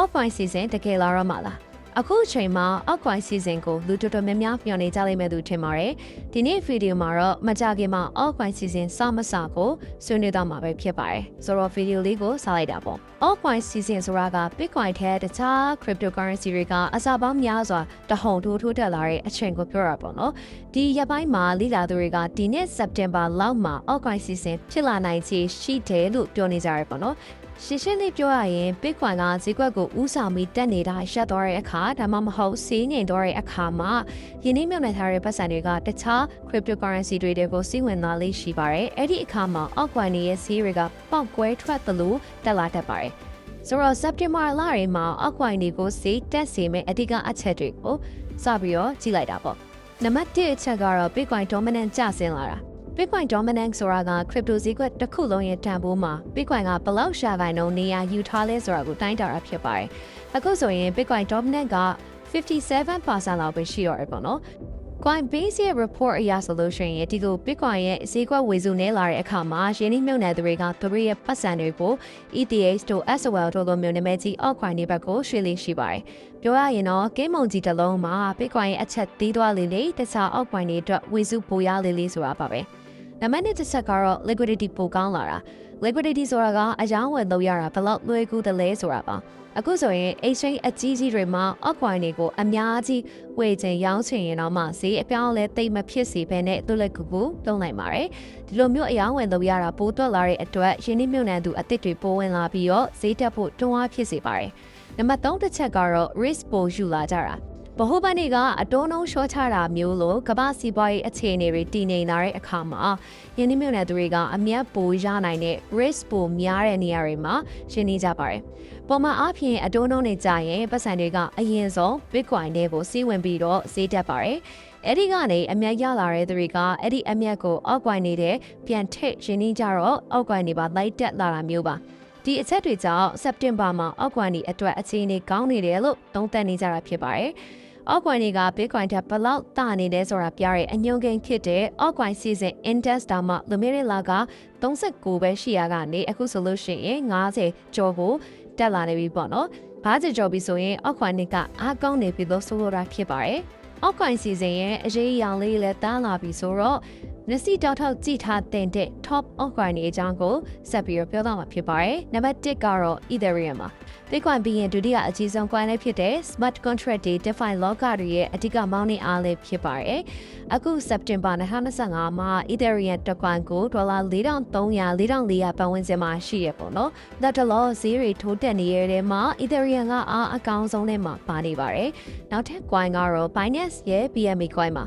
Offline season တကယ်လာရမှာလားအခုအချိန်မှာ Offline season ကိုလူတော်တော်များများမျှော်နေကြလိမ့်မယ်သူထင်ပါတယ်ဒီနေ့ဗီဒီယိုမှာတော့မကြခင်မှာ Offline season စမစကိုဆွေးနွေးတော့မှာပဲဖြစ်ပါတယ်ဆိုတော့ဗီဒီယိုလေးကိုစလိုက်တာပေါ့ Offline season ဆိုတာက Bitcoin ထဲတခြား cryptocurrency တွေကအစားပေါင်းများစွာတဟုန်ထိုးထိုးတက်လာတဲ့အချိန်ကိုပြောတာပေါ့နော်ဒီရက်ပိုင်းမှာလိလာသူတွေကဒီနှစ် September လောက်မှာ Offline season ဖြစ်လာနိုင်ချေရှိတယ်လို့ပြောနေကြရပေါ့နော် ရှင်းရှင်းလေးပြောရရင် Bitcoin ကဈေးကွက်ကိုဥဆောင်ပြီးတက်နေတာရပ်သွားတဲ့အခါဒါမှမဟုတ်စီးငြိမ်သွားတဲ့အခါမှာယင်းနှိမ့်မြုပ်နှံထားတဲ့ပတ်စံတွေကတခြား cryptocurrency တွေကိုစီးဝင်လာလေးရှိပါတယ်။အဲ့ဒီအခါမှာ altcoin တွေရဲ့ဈေးတွေကပေါက်ကွဲထွက်သလိုတက်လာတတ်ပါတယ်။ဆိုတော့ September လတွေမှာ altcoin တွေကိုဈေးတက်စေမယ့်အဓိကအချက်တွေကိုစပြီးတော့ကြည့်လိုက်တာပေါ့။နံပါတ်1အချက်ကတော့ Bitcoin dominant ကျဆင်းလာတာ။ Bitcoin dominant ဆိုတာက crypto ဈေးကွက်တစ်ခုလုံးရဲ့တန်ဖိုးမှာ Bitcoin ကဘယ်လောက်ရှာခိုင်နှုန်းနေရာယူထားလဲဆိုတာကိုတိုင်းတာတာဖြစ်ပါတယ်။အခုဆိုရင် Bitcoin dominant က57%လောက်ပဲရှိတော့တယ်ပေါ့နော်။ Coinbase ရဲ့ report အရဆိုလို့ရှိရင်ဒီလို Bitcoin ရဲ့ဈေးကွက်ဝေစုနေလာတဲ့အခါမှာရင်းနှီးမြှုပ်နှံသူတွေကသူတို့ရဲ့ပတ်စံတွေကို ETH တို့ SOL တို့လိုမျိုးနာမည်ကြီး altcoin တွေဘက်ကိုရွှေ့လေးရှိပါတယ်။ပြောရရင်တော့ game မုံကြီးတစ်လုံးမှာ Bitcoin ရဲ့အချက်သေးသွားလေလေတခြား altcoin တွေအတွက်ဝေစုပိုရလေလေဆိုတာပါပဲ။ နံပါတ်1တစ်ချက်ကတော့ liquidity ပိုကောင်းလာတာ liquidity ဆိုတာကအယောင်းဝယ်လုပ်ရတာဘယ်လောက်လွယ်ကူတယ်လဲဆိုတာပါအခုဆိုရင် exchange အကြီးကြီးတွေမှာ altcoin တွေကိုအများကြီးဝယ်ချင်ရောင်းချင်ရင်တော့မှဈေးအပြောင်းလဲတိတ်မဖြစ်စေဘဲနဲ့သူ့လက်ကူကူတုံးနိုင်ပါတယ်ဒီလိုမျိုးအယောင်းဝယ်လုပ်ရတာပိုတွက်လာတဲ့အတွက်ရင်းနှီးမြှုပ်နှံသူအသစ်တွေပိုဝင်လာပြီးတော့ဈေးတက်ဖို့တွန်းအားဖြစ်စေပါတယ်နံပါတ်3တစ်ချက်ကတော့ risk ပိုယူလာကြတာ ဗဟိုဘဏ်တွေကအတိုးနှုံးလျှော့ချတာမျိုးလို့ကမ္ဘာစီးပွားရေးအခြေအနေတွေတည်ငြိမ်လာတဲ့အခါမှာယင်းနှိမ့်မြုံနယ်သူတွေကအမျက်ပိုရနိုင်တဲ့ risk ပိုများတဲ့နေရာတွေမှာရှင်းနေကြပါတယ်။ပုံမှန်အားဖြင့်အတိုးနှုံးတွေကြရင်ပတ်စံတွေကအရင်ဆုံး Bitcoin တွေကိုစီးဝင်ပြီးတော့ဈေးတက်ပါတယ်။အဲ့ဒီကနေအမျက်ရလာတဲ့သူတွေကအဲ့ဒီအမျက်ကိုအောက်ကွိုင်းနေတဲ့ပြန်ထိတ်ရင်းနှီးကြတော့အောက်ကွိုင်းတွေပါလိုက်တက်လာတာမျိုးပါဒီအချက်တွေကြောင့်စက်တင်ဘာမှာအောက်ကွိုင်းတွေအတွက်အခြေအနေကောင်းနေတယ်လို့သုံးသပ်နေကြတာဖြစ်ပါတယ်။ အောက်ကွိုင်းတွေက Bitcoin ထက်ဘလောက်တာနေလဲဆိုတာပြတဲ့အညွန်ကိန်းဖြစ်တဲ့အောက်ကွိုင်း season index တောင်မှလူမီရီလာက39ပဲရှိရကနေအခုဆိုလို့ရှိရင်90ကျော်ကိုတက်လာနေပြီပေါ့နော်။ဘားကြကျော်ပြီဆိုရင်အောက်ကွိုင်းတွေကအားကောင်းနေပြီလို့ဆိုလိုတာဖြစ်ပါတယ်။အောက်ကွိုင်း season ရဲ့အရေးရောင်လေးလည်းတားလာပြီဆိုတော့ မျက်စိတောက်ထောက်ကြည့်ထားတဲ့ top altcoin တွေအကြောင်းကိုဆက်ပြီးပြောတော့မှာဖြစ်ပါတယ်။နံပါတ်1ကတော့ Ethereum ပါ။ Bitcoin ပြီးရင်ဒုတိယအကြီးဆုံး coin လေးဖြစ်တဲ့ smart contract တွေ DeFi လောကတွေရဲ့အဓိကမောင်းနှင်းအားလေးဖြစ်ပါတယ်။အခု September 2025မှာ Ethereum တစ် coin ကိုဒေါ်လာ4300 4400ပတ်ဝန်းကျင်မှာရှိရပေါ့နော်။ဒါတလောဈေးတွေထိုးတက်နေရတဲ့မှာ Ethereum ကအားအကောင်းဆုံးနဲ့မှာပါနေပါတယ်။နောက်ထပ် coin ကတော့ Binance ရဲ့ BNB coin မှာ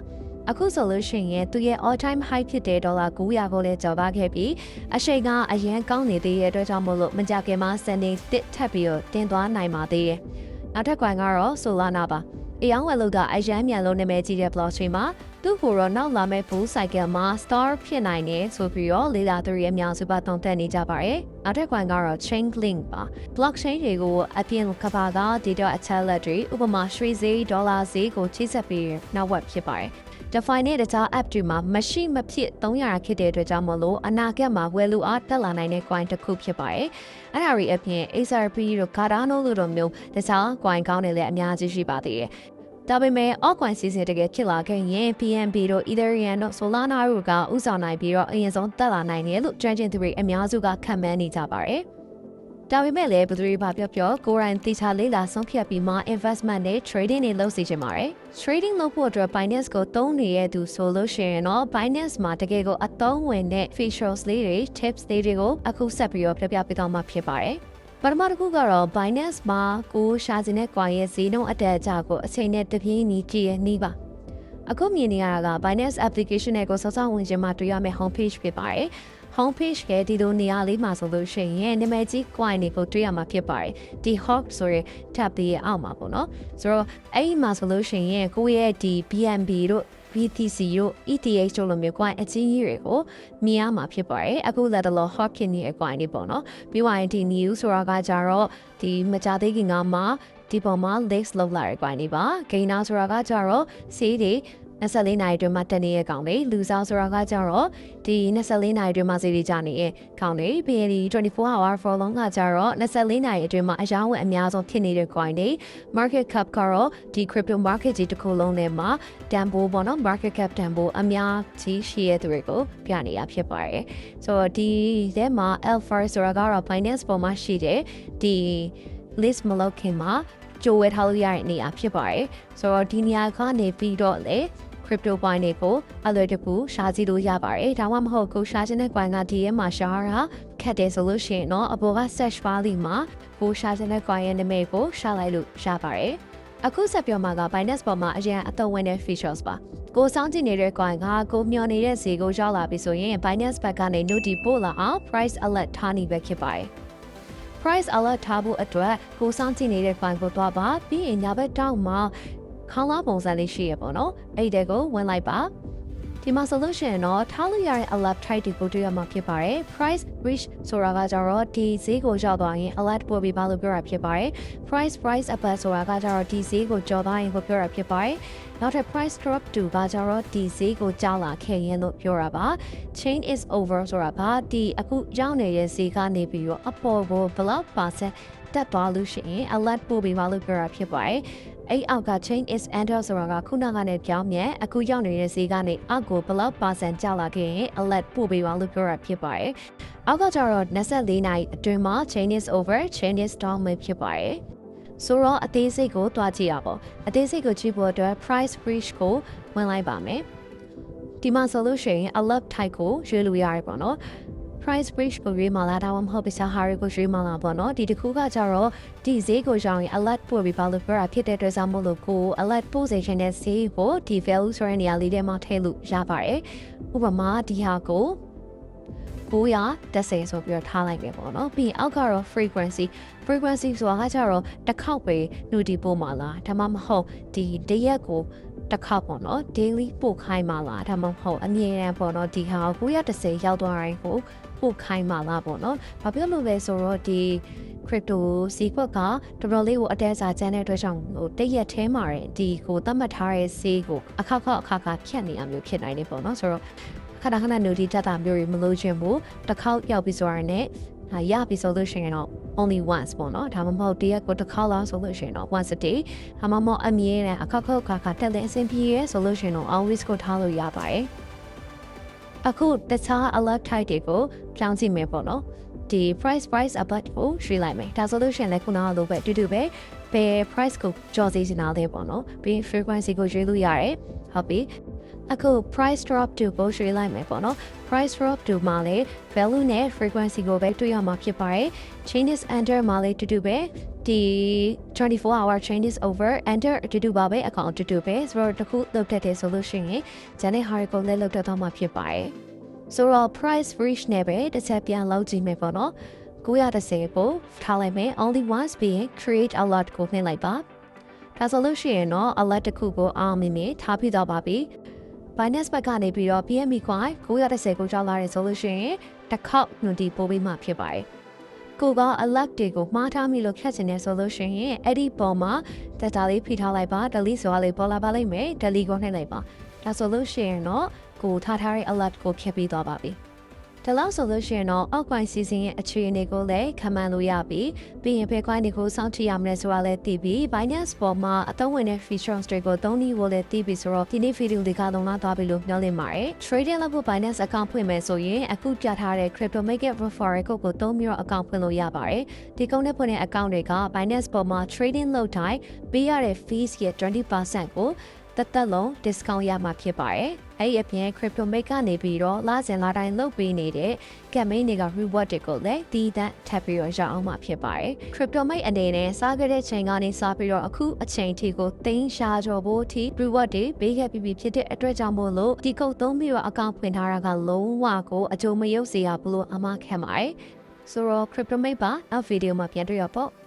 အခုဆိုလို့ရှိရင်သူရဲ့ all time high ဖြစ်တဲ့ဒေါ်လာ900ကိုလည်းကျော်ပါခဲ့ပြီးအရှိန်ကအရန်ကောင်းနေသေးတဲ့အတွက်ကြောင့်မို့လို့မကြခင်မှာ sending တစ်ထပ်ပြီးတော့တင်သွားနိုင်ပါသေးတယ်။နောက်ထပ်ကွန်ကတော့ Solana ပါ။အယောင်ဝယ်လို့ကအရန်မြန်လို့နာမည်ကြီးတဲ့ blockchain မှာသူ့ကိုတော့နောက်လာမယ့် bull cycle မှာ star ဖြစ်နိုင်တယ်ဆိုပြီးတော့လေလာသူတွေအများစုပါတုံ့တက်နေကြပါတယ်။နောက်ထပ်ကွန်ကတော့ chain link ပါ။ blockchain တွေကိုအပြင်ကဘာက data အချက်လက်တွေဥပမာရွှေဈေးဒေါ်လာဈေးကိုချိတ်ဆက်ပြီးနောက် web ဖြစ်ပါတယ်။ Define နဲ့တခြား app တွေမှာမရှိမဖြစ်300ခစ်တဲ့အတွက်ကြောင့်မလို့အနာဂတ်မှာဝယ်လူအားတက်လာနိုင်တဲ့ coin တစ်ခုဖြစ်ပါတယ်။အဲ့ဒါတွေအပြင် XRP တို့ Cardano တို့လိုမျိုးတခြား coin ကောင်းတွေလည်းအများကြီးရှိပါသေးတယ်။ဒါပေမဲ့ altcoin season တကယ်ဖြစ်လာခဲ့ရင် PNB တို့ Ethereum တို့ Solana တို့ကဥဆောင်နိုင်ပြီးတော့အရင်ဆုံးတက်လာနိုင်တယ်လို့ကျွမ်းကျင်သူတွေအများစုကခန့်မှန်းနေကြပါတယ်။ ဒါပေမဲ့လည်းဘယ်သူတွေပါပြောပြောကိုရိုင်းတေချာလေးလာဆုံးဖြတ်ပြီးမှ investment နဲ့ trading တွေလုပ်စီချင်ပါတယ်။ trading လုပ်ဖို့အတွက် Binance ကိုသုံးနေတဲ့သူဆိုလို့ရှိရင်တော့ Binance မှာတကယ်ကိုအသုံးဝင်တဲ့ features လေးတွေ tips လေးတွေကိုအခုဆက်ပြီးတော့ပြပြပေးသွားမှာဖြစ်ပါတယ်။ပထမတစ်ခုကတော့ Binance မှာကိုရှာစင်တဲ့ coin ရဲ့ဈေးနှုန်းအတက်အကျကိုအချိန်နဲ့တပြေးညီကြည့်ရနေပါအခုမြင်နေရတာက Binance application နဲ့ကိုစောစောဝင်ခြင်းမှာတွေ့ရမယ့် home page ဖြစ်ပါတယ်။ home page ကဒီလိုနေရာလေးမှာဆိုလို့ရှိရင်နာမည်ကြီး coin တွေကိုတွေ့ရမှာဖြစ်ပါတယ်ဒီ hawk ဆိုရ tab လေးရဲ့အောက်မှာပေါ့နော်ဆိုတော့အဲ့ဒီမှာဆိုလို့ရှိရင်ကိုယ့်ရဲ့ဒီ BNB တို့ BTC တို့ ETH တို့လိုမျိုး coin အကြီးကြီးတွေကိုမြင်ရမှာဖြစ်ပါတယ်အခုလက်တလော hot ဖြစ်နေတဲ့ coin တွေပေါ့နော်ပြီးွားရင်ဒီ news ဆိုတာကကြတော့ဒီမကြသေးခင်ကမှဒီပေါ်မှာ leaks လောက်လာတဲ့ coin တွေပါ gainer ဆိုတာကကြတော့ sale တွေ 24နာရီအတွင်းမှာတက်နေတဲ့ကောင်တွေလူစားဆိုတာကကြတော့ဒီ24နာရီအတွင်းမှာစီးရီကြနေတဲ့ကောင်တွေပြီးရင်ဒီ24 hour for long ကကြတော့24နာရီအတွင်းမှာအယောင်းဝယ်အများဆုံးဖြစ်နေတဲ့ coin တွေ market cap ကတော့ဒီ crypto market ကြီးတစ်ခုလုံးထဲမှာတန်ဖိုးပေါ့နော် market cap တန်ဖိုးအများကြီးရှိရတဲ့သူတွေကိုပြနေရဖြစ်ပါတယ်ဆိုတော့ဒီထဲမှာ alpha ဆိုတာကတော့ finance ပေါ်မှာရှိတဲ့ဒီ list မလုပ်ခင်မှာကြိုးဝဲထားလို့ရတဲ့နေရာဖြစ်ပါတယ်ဆိုတော့ဒီနေရာကနေပြီးတော့လေ crypto coin တွေကိုအလွယ်တကူရှာကြည့်လို့ရပါတယ်ဒါမှမဟုတ်ကိုရှာခြင်းတဲ့ coin ကဒီထဲမှာရှာတာခက်တယ်ဆိုလို့ရှိရင်တော့အပေါ်က search bar လေးမှာကိုရှာခြင်းတဲ့ coin ရဲ့နာမည်ကိုရှာလိုက်လို့ရပါတယ်အခုဆက်ပြောမှာက Binance ပေါ်မှာအရင်အသုံးဝင်တဲ့ features ပါကိုစောင့်ကြည့်နေတဲ့ coin ကကိုမျှော်နေတဲ့ဈေးကိုရောက်လာပြီဆိုရင် Binance ဘက်ကနေ note ပို့လာအောင် price alert ထားနေပဲဖြစ်ပါတယ် price alert ထားဖို့အတွက်ကိုစောင့်ကြည့်နေတဲ့ file ကိုတွားပါပြီးရင်ညာဘက်တောက်မှာ ခေါင်းလားပုံစံလေးရှိရပေါ့နော်အဲ့ဒီကိုဝင်လိုက်ပါဒီမှာ solution တော့ထားလို့ရတဲ့ alert type တွေကိုတွေ့ရမှာဖြစ်ပါတယ် price reach ဆိုတာကကြတော့ဒီဈေးကိုရောက်သွားရင် alert ပို့ပြီးပါလို့ပြောတာဖြစ်ပါတယ် price price above ဆိုတာကကြတော့ဒီဈေးကိုကျော်သွားရင်ကိုပြောတာဖြစ်ပါတယ်နောက်ထပ် price drop to ကကြတော့ဒီဈေးကိုကျလာခဲ့ရင်လို့ပြောတာပါ chain is over ဆိုတာကဒီအခုရောက်နေတဲ့ဈေးကနေပြီးတော့အပေါ်ကိုဘလောက် percent တက်သွားလို့ရှိရင် alert ပို့ပြီးပါလို့ပြောတာဖြစ်ပါတယ်အဲ့အောက်က chain is enter ဆိုတာကခုနကနဲ့ပြောင်းမြဲအခုရောက်နေတဲ့ဈေးကနေအောက်ကိုဘလောက် percent ကျလာခဲ့ရင် alert ပို့ပေးပါလို့ပြောတာဖြစ်ပါတယ်။အောက်ကကျတော့24နိုင်အတွင်းမှာ chain is over chain is down ပဲဖြစ်ပါတယ်။ဆိုတော့အသေးစိတ်ကိုတွားကြည့်ရပါအသေးစိတ်ကိုကြည့်ဖို့အတွက် price breach ကိုဝင်လိုက်ပါမယ်။ဒီမှာဆိုလို့ရှိရင် alert type ကိုရွေးလို့ရတယ်ပေါ့နော် price breach ကိုရွေးမှလာတာမဟုတ်ပစ္စည်းဟာတွေကိုရွေးမှလာပေါ့နော်ဒီတစ်ခုကကြတော့ဒီဈေးကိုရောင်းရင် alert ပို့ပြီးပါလို့ပြောတာဖြစ်တဲ့အတွက်ကြောင့်မို့လို့ကို alert ပို့စေချင်တဲ့ဈေးကိုဒီ value ဆိုတဲ့နေရာလေးထဲမှာထည့်လို့ရပါတယ်ဥပမာဒီဟာကို930ဆိုပြီးတော့ထားလိုက်ပဲပေါ့နော်ပြီးရင်အောက်ကတော့ frequency frequency ဆိုတာကကြတော့တစ်ခေါက်ပဲနှုတ်ဒီပို့မှလားဒါမှမဟုတ်ဒီတရက်ကိုတစ်ခေါက်ပေါ့နော် daily ပို့ခိုင်းမှလားဒါမှမဟုတ်အမြဲတမ်းပေါ့နော်ဒီဟာ930ရောက်သွားတိုင်းကို ပို့ခိုင်းမှလားပေါ့နော်ဘာဖြစ်လို့လဲဆိုတော့ဒီ crypto secret ကတော်တော်လေးကိုအတဲစာကျန်းတဲ့အတွက်ကြောင့်ဟိုတရက်ထဲမှာဒီကိုသတ်မှတ်ထားတဲ့ဈေးကိုအခက်ခက်အခက်ခါဖြတ်နေရမျိုးဖြစ်နိုင်တယ်ပေါ့နော်ဆိုတော့ခဏခဏနိုဒီတက်တာမျိုးတွေမလို့ခြင်းဘူးတစ်ခေါက်ရောက်ပြီးဆိုရတဲ့ဟာရပြီဆိုလို့ရှိရင်တော့ only once ပေါ့နော်ဒါမှမဟုတ်တရက်ကိုတစ်ခေါက်လောက်ဆိုလို့ရှိရင်တော့ once a day ဒါမှမဟုတ်အမြဲတမ်းအခက်ခက်ခါခါတက်တဲ့အဆင်ပြေရဲဆိုလို့ရှိရင်တော့ always ကိုထားလို့ရပါတယ် အခုတခြား alert type တွေကိုပြောင်းကြည့်မယ်ပေါ့နော်ဒီ price price above ကိုရွှေ့လိုက်မယ်ဒါဆိုလို့ရှိရင်လည်းခုနကလိုပဲတူတူပဲဘယ် price ကိုကြော်စေချင်တာလဲပေါ့နော်ပြီး frequency ကိုရွေးလို့ရတယ်ဟုတ်ပြီအခု price drop to ကိုရွှေ့လိုက်မယ်ပေါ့နော် price drop to မှာလေ value နဲ့ frequency ကိုပဲတွေ့ရမှာဖြစ်ပါတယ် changes under မှာလေတူတူပဲ ဒီ 24 hour chain is over enter တူတူပါပဲအကောင့်တူတူပဲဆိုတော့တခုလုပ်တတ်တယ်ဆိုလို့ရှိရင်ဂျန်နဲ့ Harry ကိုလည်းလုပ်တတ်တော့မှာဖြစ်ပါတယ်ဆိုတော့ price reach နဲ့ပဲတစ်ချက်ပြန်လောက်ကြည့်မယ်ပေါ့နော်930ကိုထားလိုက်မယ် only once being create a lot ကိုနှိပ်လိုက်ပါဒါဆိုလို့ရှိရင်တော့ alert တစ်ခုကိုအောင်မိမိထားပြီးတော့ပါပြီ Binance ဘက်ကနေပြီးတော့ PME coin 930ကိုကြောက်လာတဲ့ဆိုလို့ရှိရင်တစ်ခေါက်ညွန်တီပို့ပြီးမှဖြစ်ပါတယ် ကိုက alert တွေကိုမှားထားမိလို့ခက်ချင်နေဆိုလို့ရှိရင်အဲ့ဒီပုံမှာ data လေးဖိထားလိုက်ပါ delete ဆိုတာလေးပေါ်လာပါလိမ့်မယ် delete ကိုနှိပ်လိုက်ပါဒါဆိုလို့ရှိရင်တော့ကိုထားထားတဲ့ alert ကိုဖြတ်ပြီးသွားပါပြီ ဒါလောက်ဆိုလို့ရှိရင်တော့အောက်ကွိုင်းစီစဉ်ရဲ့အခြေအနေကိုလည်းခံမှန်းလို့ရပြီပြီးရင်ဘယ်ကွိုင်းတွေကိုစောင့်ကြည့်ရမလဲဆိုတာလည်းသိပြီး Binance ပေါ်မှာအသုံးဝင်တဲ့ features တွေကိုသုံးနည်းကိုလည်းသိပြီးဆိုတော့ဒီနေ့ဗီဒီယိုလေးကလုံလောက်သွားပြီလို့ပြောလင်ပါတယ် Trading လုပ်ဖို့ Binance account ဖွင့်မယ်ဆိုရင်အခုပြထားတဲ့ Crypto Market Referral Code ကိုသုံးပြီးတော့ account ဖွင့်လို့ရပါတယ်ဒီကုန်းနဲ့ဖွင့်တဲ့ account တွေက Binance ပေါ်မှာ trading လုပ်တိုင်းပေးရတဲ့ fees ရဲ့20%ကို တက်တက်လုံး discount ရမှာဖြစ်ပါတယ်။အဲ့ဒီအပြင် crypto make ကနေပြီးတော့လစဉ်လာတိုင်းလုပ်ပေးနေတဲ့ campaign တွေက reward တွေကိုလည်းတည်တံ့ထပ်ပြီးတော့ရအောင်မှာဖြစ်ပါတယ်။ crypto make အနေနဲ့စားခဲ့တဲ့ချိန်ကနေစပြီးတော့အခုအချိန်ထိကိုသိမ်းရှာကြော်ဖို့အထိ reward တွေပေးခဲ့ပြီးပြီဖြစ်တဲ့အတွက်ကြောင့်မို့လို့ဒီကုတ်သုံးပြီးတော့အကောင့်ဖွင့်ထားတာကလုံးဝကိုအကျိုးမရုပ်စေရဘူးလို့အမှားခံပါတယ်။ဆိုတော့ crypto make ပါနောက်ဗီဒီယိုမှာပြန်တွေ့ရပေါ့။